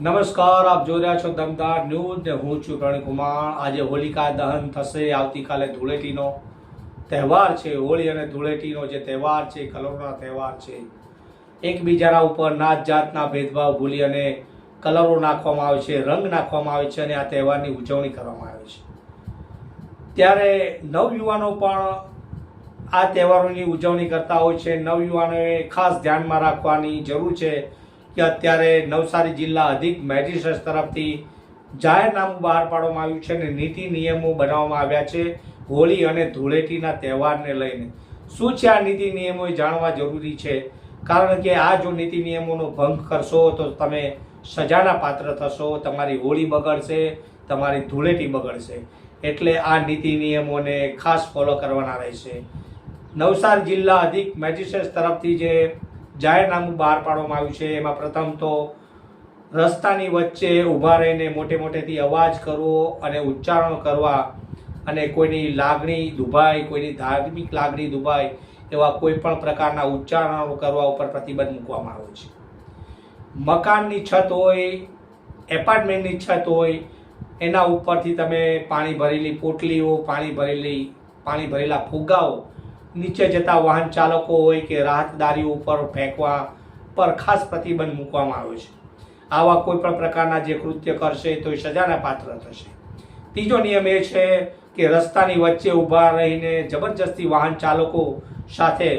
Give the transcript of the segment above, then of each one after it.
નમસ્કાર, આપ જોઈ રહ્યા છો દમદાર ન્યૂઝ ને હું છું પ્રણીત કુમાર આજે હોલિકા દહન થશે, આવતીકાલે ધૂળેટીનો તહેવાર છે. હોળી અને ધૂળેટીનો જે તહેવાર છે કલરોના તહેવાર છે. એકબીજાના ઉપર નાત જાતના ભેદભાવ ભૂલી અને કલરો નાખવામાં આવે છે, રંગ નાખવામાં આવે છે અને આ તહેવારની ઉજવણી કરવામાં આવે છે. ત્યારે નવયુવાનો પણ આ તહેવારોની ઉજવણી કરતા હોય છે. નવયુવાનોએ ખાસ ધ્યાનમાં રાખવાની જરૂર છે. કે અત્યારે નવસારી જિલ્લા અધિક મેજિસ્ટ્રેટ તરફથી જાહેરનામું બહાર પાડવામાં આવ્યું છે અને નીતિ નિયમો બનાવવામાં આવ્યા છે હોળી અને ધૂળેટીના તહેવારને લઈને. શું છે આ નીતિ નિયમો એ જાણવા જરૂરી છે? કારણ કે આ જો નીતિ નિયમોનો ભંગ કરશો તો તમે સજાના પાત્ર થશો, તમારી હોળી બગડશે, તમારી ધૂળેટી બગડશે. એટલે આ નીતિ નિયમોને ખાસ ફોલો કરવાના રહેશે. નવસારી જિલ્લા અધિક મેજિસ્ટ્રેટ તરફથી જે જાહેરનામું બહાર પાડવામાં આવ્યું છે. એમાં પ્રથમ તો રસ્તાની વચ્ચે ઊભા રહીને મોટે મોટેથી અવાજ કરવો અને ઉચ્ચારણ કરવા અને કોઈની લાગણી દુભાય, કોઈની ધાર્મિક લાગણી દુભાય એવા કોઈ પણ પ્રકારના ઉચ્ચારણો કરવા ઉપર પ્રતિબંધ મૂકવામાં આવ્યો છે. મકાનની છત હોય, એપાર્ટમેન્ટની છત હોય, એના ઉપરથી તમે પાણી ભરેલી પોટલીઓ, પાણી ભરેલી, પાણી ભરેલા ફુગ્ગાઓ નીચે જતા વાહન ચાલકો હોય કે રાહતદારી ઉપર ફેંકવા પર ખાસ પ્રતિબંધ મૂકવામાં આવ્યો છે. આવા કોઈ પણ પ્રકારના જે કૃત્ય કરશે તો એ સજાના પાત્ર થશે. ત્રીજો નિયમ એ છે કે રસ્તાની વચ્ચે ઊભા રહીને જબરજસ્તી વાહન ચાલકો સાથે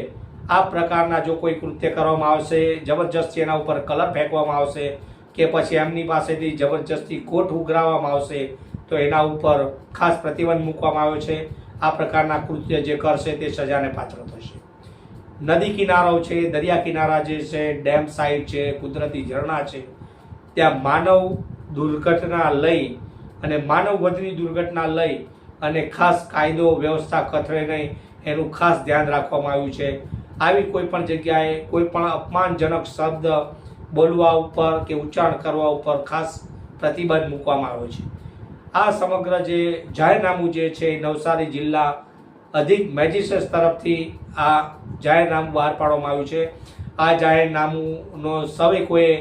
આ પ્રકારના જો કોઈ કૃત્ય કરવામાં આવશે, જબરજસ્તી એના ઉપર કલર ફેંકવામાં આવશે કે પછી એમની પાસેથી જબરજસ્તી કોટ ઉઘરાવવામાં આવશે, તો એના ઉપર ખાસ પ્રતિબંધ મૂકવામાં આવ્યો છે. આ પ્રકારના કૃત્ય જે કરશે તે સજાને પાત્ર થશે. નદી કિનારો છે, દરિયા કિનારા જે છે, ડેમ સાઇડ છે, કુદરતી ઝરણા છે, ત્યાં માનવ દુર્ઘટના લઈ અને માનવ વધની દુર્ઘટના લઈ અને ખાસ કાયદો વ્યવસ્થા કથળે નહીં, એનું ખાસ ધ્યાન રાખવામાં આવ્યું છે. આવી કોઈ પણ જગ્યાએ કોઈ પણ અપમાનજનક શબ્દ બોલવા ઉપર કે ઉચ્ચારણ કરવા ઉપર ખાસ પ્રતિબંધ મૂકવામાં આવ્યો છે. આ સમગ્ર જે જાહેરનામું જે છે, નવસારી જિલ્લા અધિક મેજિસ્ટ્રેટ તરફથી આ જાહેરનામું બહાર પાડવામાં આવ્યું છે. આ જાહેરનામુંનો સૌએ કોઈ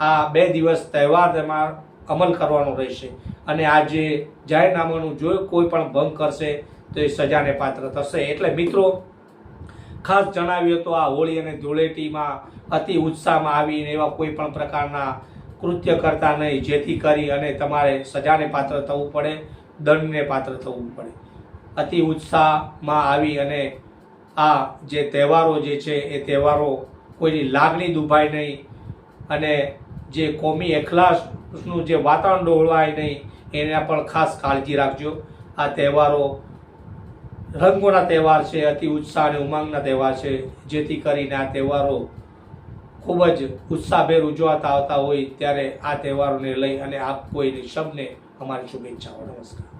આ બે દિવસ તહેવાર તેમાં અમલ કરવાનો રહેશે અને આ જે જાહેરનામાનું જો કોઈ પણ ભંગ કરશે, તો એ સજાને પાત્ર થશે. એટલે મિત્રો, ખાસ જણાવ્યું તો આ હોળી અને ધૂળેટીમાં અતિ ઉત્સાહમાં આવીને એવા કોઈ પણ પ્રકારના કૃત્ય કરતા નહીં. જેથી કરી અને તમારે સજાને પાત્ર થવું પડે, દંડને પાત્ર થવું પડે. અતિ ઉત્સાહમાં આવી અને આ જે તહેવારો જે છે, એ તહેવારો કોઈની લાગણી દુભાય નહીં અને જે કોમી એખલાસનું જે વાતાવરણ ડોળવાય નહીં, એના પણ ખાસ કાળજી રાખજો. આ તહેવારો રંગોના તહેવાર છે, અતિ ઉત્સાહ અને ઉમંગના તહેવાર છે. જેથી કરીને આ તહેવારો ખૂબ જ ઉત્સાહભેર ઉજવાતા આવતા હોય ત્યારે આ તહેવારોને લઈ અને આપ કોઈની શબને અમારી શુભેચ્છાઓ. નમસ્કાર.